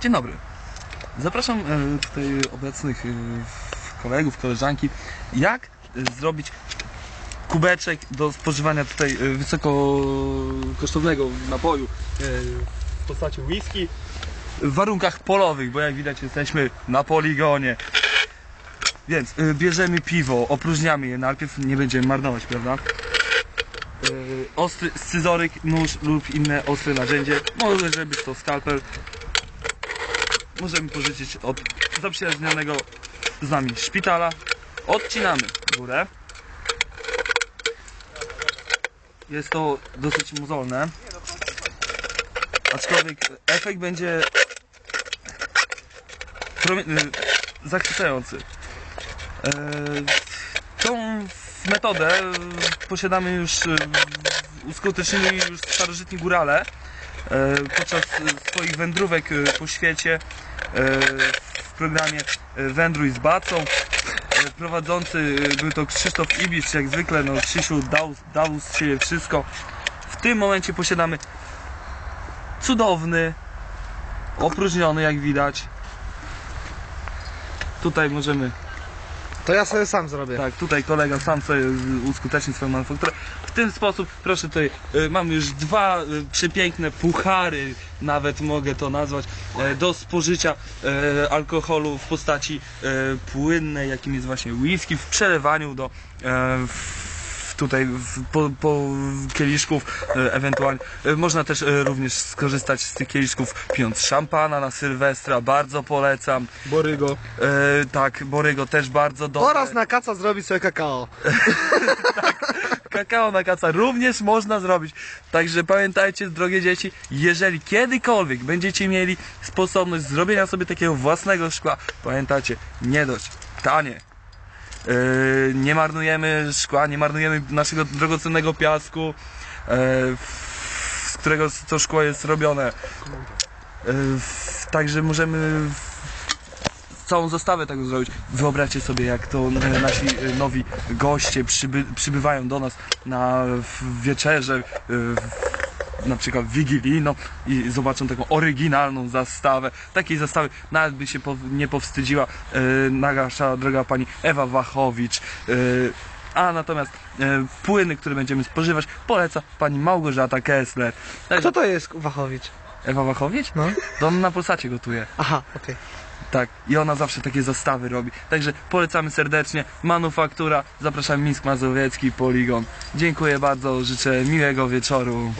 Dzień dobry. Zapraszam e, tutaj obecnych e, kolegów, koleżanki. Jak e, zrobić kubeczek do spożywania tutaj e, wysokokosztownego napoju w postaci whisky w warunkach polowych, bo jak widać jesteśmy na poligonie. Więc bierzemy piwo, opróżniamy je najpierw, nie będziemy marnować, prawda? Ostry scyzoryk, nóż lub inne ostre narzędzie. Może być to skalpel. Możemy pożyczyć od zaprzyjaźnionego z nami szpitala. Odcinamy górę. Jest to dosyć mozolne. Aczkolwiek efekt będzie y, zachwycający. E, Tą metodę posiadamy już, e, uskutecznili już starożytni górale podczas e, swoich wędrówek e, po świecie e, w programie Wędruj z Bacą. Prowadzący był to Krzysztof Ibisz, jak zwykle, no Krzysiu dał, dał z siebie wszystko. W tym momencie posiadamy cudowny, opróżniony jak widać. Tutaj możemy To ja sobie sam zrobię. tak, tutaj kolega sam sobie uskuteczni swoją manufakturę. W ten sposób, proszę tutaj, y, mamy już dwa y, przepiękne puchary, nawet mogę to nazwać, e, do spożycia e, alkoholu w postaci e, płynnej, jakim jest właśnie whisky, w przelewaniu do tutaj w, po, po kieliszków e, ewentualnie. E, Można też e, również skorzystać z tych kieliszków pijąc szampana na Sylwestra, bardzo polecam. Borygo. E, tak, Borygo też bardzo dobre. Oraz na kaca zrobić sobie kakao. Kakao na kaca również można zrobić. Także pamiętajcie, drogie dzieci, jeżeli kiedykolwiek będziecie mieli sposobność zrobienia sobie takiego własnego szkła, pamiętajcie, nie dość, tanie. Yy, nie marnujemy szkła, nie marnujemy naszego drogocennego piasku, w- z którego to szkło jest robione. W- także możemy całą zestawę tego zrobić. Wyobraźcie sobie, jak to e, nasi e, nowi goście przyby, przybywają do nas na wieczerze, e, na przykład wigilijną i zobaczą taką oryginalną zastawę. Takiej zastawy nawet by się nie powstydziła e, nasza droga pani Ewa Wachowicz. e, a natomiast e, płyny, które będziemy spożywać, poleca pani Małgorzata Kessler. Także Kto to jest Wachowicz? Ewa Wachowicz? No. To on na Polsacie gotuje. Aha, okej. Tak, i ona zawsze takie zastawy robi. Także polecamy serdecznie. Manufaktura, zapraszam Mińsk Mazowiecki, Poligon. Dziękuję bardzo, życzę miłego wieczoru.